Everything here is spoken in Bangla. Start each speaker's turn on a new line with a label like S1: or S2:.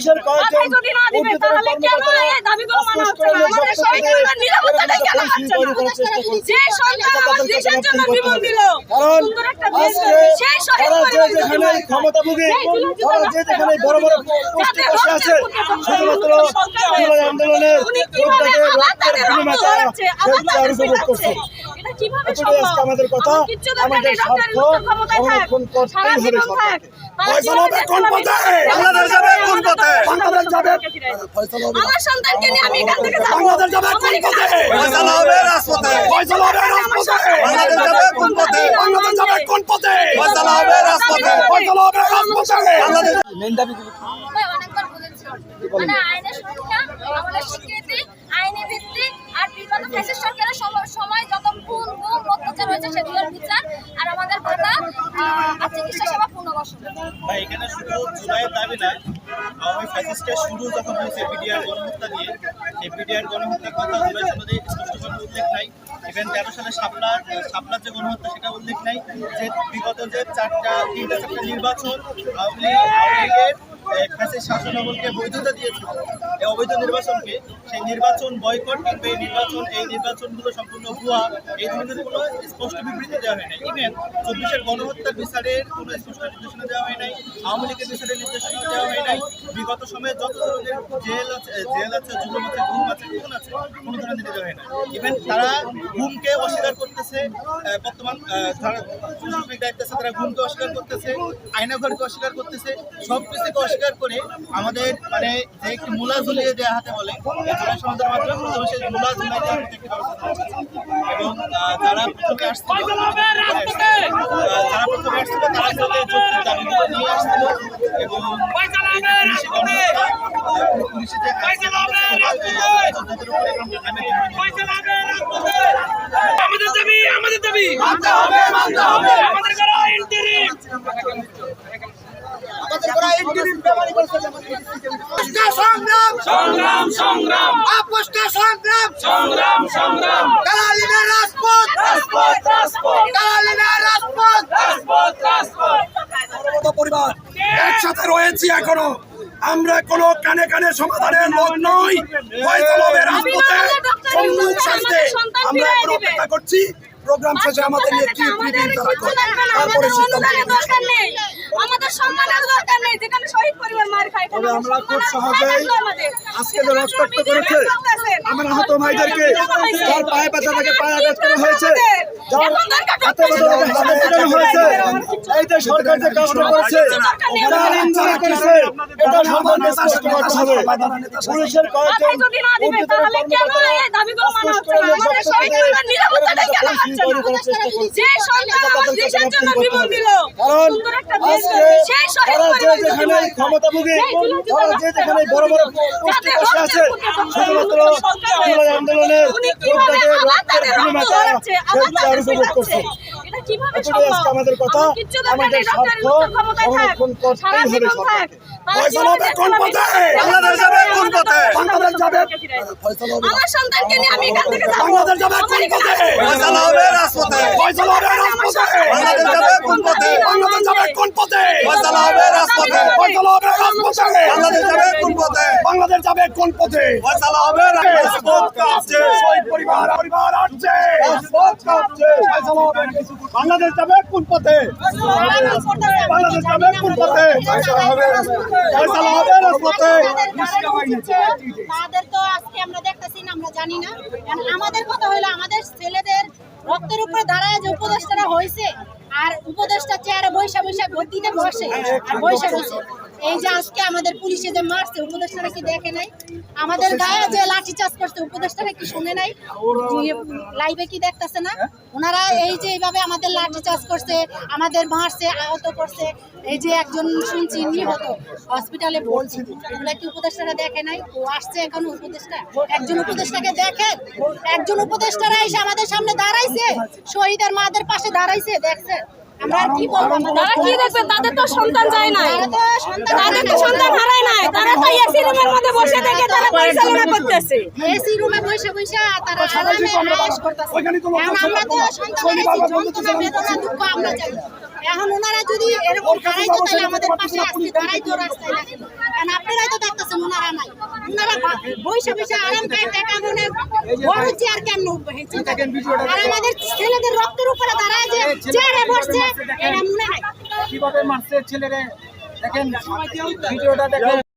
S1: পুলিশের কয়েকজন কারণ তারা যে যেখানে ক্ষমতাভোগী তারা যে যেখানে বড় বড় পোস্টে বসে আছে শুধুমাত্র আন্দোলনের রক্তের তারা উপভোগ করছে? আজকে আমাদের কথা আমাদের স্বার্থ। সংরক্ষণ করতেই হবে সরকারকে? বাংলাদেশ যাবে কোন পথে? বাংলাদেশ যাবে ফয়সালা হবে
S2: আমার সন্তানকে নিয়ে আমি এখান থেকে যাব।
S1: বাংলাদেশ যাবে কোন পথে?
S3: ফয়সালা হবে রাজপথে।
S1: ফয়সালা হবে রাজপথে
S3: বাংলাদেশ যাবে কোন পথে?
S1: বাংলাদেশ যাবে কোন পথে
S3: ফয়সালা হবে রাজপথে।
S1: ফয়সালা হবে রাজপথে
S3: বাংলাদেশ
S4: ভাই, অনেকবার বলেছি। মানে আইনের আমাদের স্বীকৃতি, আইনি ভিত্তি, আর বিগত ফ্যাসিস্ট সরকারের সময় যত খুন, গুম, অত্যাচার হয়েছে সেগুলোর বিচার, আর আমাদের ভাতা, আর চিকিৎসা সেবা পুনর্বাসন।
S5: এখানে শুধু জুলাইয়ের দাবি না আওয়ামী ফ্যাসিস্টের শুরু যখন হয়েছে বিডিআর গণহত্যা দিয়ে এই বিডিআর গণহত্যার কথা জুলাই সনদে স্পষ্টভাবে উল্লেখ নাই। ইভেন তেরো সালে শাপলার শাপলার যে গণহত্যা সেটা উল্লেখ নাই। যে বিগত যে চারটা, তিনটা, চারটা নির্বাচন আওয়ামী লীগের ফ্যাসিস্ট শাসনামলকে বৈধতা দিয়েছিল। এই অবৈধ নির্বাচনকে সেই নির্বাচন বয়কট কিংবা এই নির্বাচন, এই নির্বাচনগুলো সম্পূর্ণ ভুয়া, এই ধরনের কোনো স্পষ্ট বিবৃতি দেওয়া হয় নাই। ইভেন চব্বিশের গণহত্যার বিচারের কোনো স্পষ্ট নির্দেশনা দেওয়া হয় নাই। আওয়ামী লীগের বিচারের নির্দেশনা দেওয়া হয় নাই। বিগত সময়ে যত ধরনের জেল আছে জেল আছে, জুলুম আছে গুম আছে, খুন আছে, কোনো ধরনের দেওয়া হয় না। ইভেন তারা ঘুমকে অস্বীকার করতেছে বর্তমান দায়িত্বে আছে, তারা ঘুমকে অস্বীকার করতেছে আয়নাঘরকে অস্বীকার করতেছে সব কিছুকে অস্বীকার করে আমাদের মানে যে একটি মূলা ঝুলিয়ে দেওয়া হাতে বলে সমাজের মাধ্যমে সেই মূলা ঝুলিয়ে দেওয়ার মতো একটি এবং যারা প্রথমে আসছিল যারা প্রথমে আসছিল, তারা দাবিগুলো নিয়ে আসছিল, এবং
S6: আমাদের দাবি আমাদের দাবি।
S1: মানতে হবে মানতে হবে।
S6: আমাদের করা ইন্টারিম
S1: আমাদের করা ইন্টারিম ব্যবহার করছে সংগ্রাম।
S6: সংগ্রাম সংগ্রাম।
S1: আপোষটা সংগ্রাম।
S6: সংগ্রাম সংগ্রাম।
S1: কালালিনের রাজপথ।
S6: রাজপথ রাজপথ।
S1: কালালিনের রাজপথ।
S6: রাজপথ রাজপথ।
S1: পরিবার একসাথে রয়েছি এখনও। আমরা কোনো কানে কানে সমাধানের লোক নই। ফয়সালা হবে রাজপথে সম্মুখ সারিতে আমরা এখন অপেক্ষা করছি। প্রোগ্রাম শেষে আমাদের কি ব্রিফিং তারা তারপরে
S2: আমাদের সম্মানের দরকার নেই। যেখানে শহীদ পরিবার মার খায়
S1: তবে আমরা খুব সহজেই আজকে যে রক্তাক্ত করেছে আমার আহত ভাইদেরকে যার পায়ে ব্যথা থেকে পায়ে আঘাত করা হয়েছে। এই যে সরকার যে কাজটা করেছে করেছে। এটা স্পষ্ট করতে হবে পুলিশের কয়েকজন কারণ যেখানে ক্ষমতাভোগী তারা যে যেখানে বড় বড় পোস্টে বসে আছে শুধুমাত্র আন্দোলনের আমাদের কথা
S2: আমার
S1: আমাদের স্বার্থ
S2: ইউনূসের ক্ষমতায় থাক।
S1: সংরক্ষণ করতেই হবে
S2: জীবন
S1: সরকারকে
S2: থাক। তারা
S1: ফয়সালা কোন পথে?
S3: বাংলাদেশ যাবে কোন পথে?
S1: বাংলাদেশ যাবে ফয়সালা হবে। বাংলাদেশ যাবে কোন পথে?
S3: ফয়সালা।
S1: ফয়সালা হবে রাজপথে
S3: বাংলাদেশ যাবে কোন পথে?
S1: বাংলাদেশ যাবে কোন পথে
S3: ফয়সালা হবে রাজপথে।
S1: ফয়সালা হবে রাজপথে
S3: বাংলাদেশ যাবে কোন পথে?
S1: বাংলাদেশ যাবে কোন পথে
S3: ফয়সালা হবে রাজপথ কাঁপছে।
S1: শহীদ পরিবার পরিবার আসছে রাজপথ কাঁপছে ফয়সালা হবে বাংলাদেশ যাবে কোন পথে বাংলাদেশ যাবে কোন পথে ফয়সালা হবে ফয়সালা হবে রাজপথে
S4: তাদের তো আজকে আমরা দেখতেছি না আমরা জানি না আমাদের কথা হলো আমাদের ছেলেদের রক্তের উপরে দাঁড়ায় যে উপদেষ্টারা হয়েছে আর উপদেষ্টা চেয়ারে বৈশা বৈশা ভোট দিতে বসে, আর বৈশা রয়েছে এই যে আজকে আমাদের পুলিশে যে মারছে উপদেষ্টারা কি দেখে নাই? আমাদের গায়ে যে লাঠি চাষ করছে উপদেষ্টারা কি শুনে নাই? লাইভে কি দেখতেছে না? ওনারা এই যে এইভাবে আমাদের লাঠি চাষ করছে আমাদের মারছে আহত করছে। এই যে একজন শুনছি নিহত হসপিটালে ভর্তি। এগুলা কি উপদেষ্টারা দেখে নাই? ও আসছে এখন উপদেষ্টা? একজন উপদেষ্টাকে দেখেন? একজন উপদেষ্টারা এসে আমাদের সামনে দাঁড়াইছে। শহীদের মাদের পাশে দাঁড়াইছে দেখছেন?
S2: তারা কি দেখবে? তাদের তো সন্তান যায় নাই।
S4: তো
S2: তাদের তো সন্তান হারায় নাই। তারা তো এসি রুমের মধ্যে বসে থেকে তারা পরিচালনা করতেছে।
S4: এসি রুমে বসে বসে তারা আরামে আয়েশ করতেছে।
S1: তো
S4: আমরা তো সন্তানের যন্ত্রণা বেদনা দুঃখ আমরা চাই। এখন ওনারা যদি এরকম হারাইতো তাহলে আমাদের পাশে আসতে দাঁড়াইতো রাস্তায় না কারণ আপনারাই তো দেখতে বৈশা বৈশা আরাম পায় টাকা মনে বড় চেয়ার কেন আর আমাদের ছেলেদের রক্তের উপরে দাঁড়ায় যে চেয়ারে বসছে এটা মনে হয়
S7: কীভাবে মারছে ছেলেরে। দেখেন ভিডিওটা দেখেন।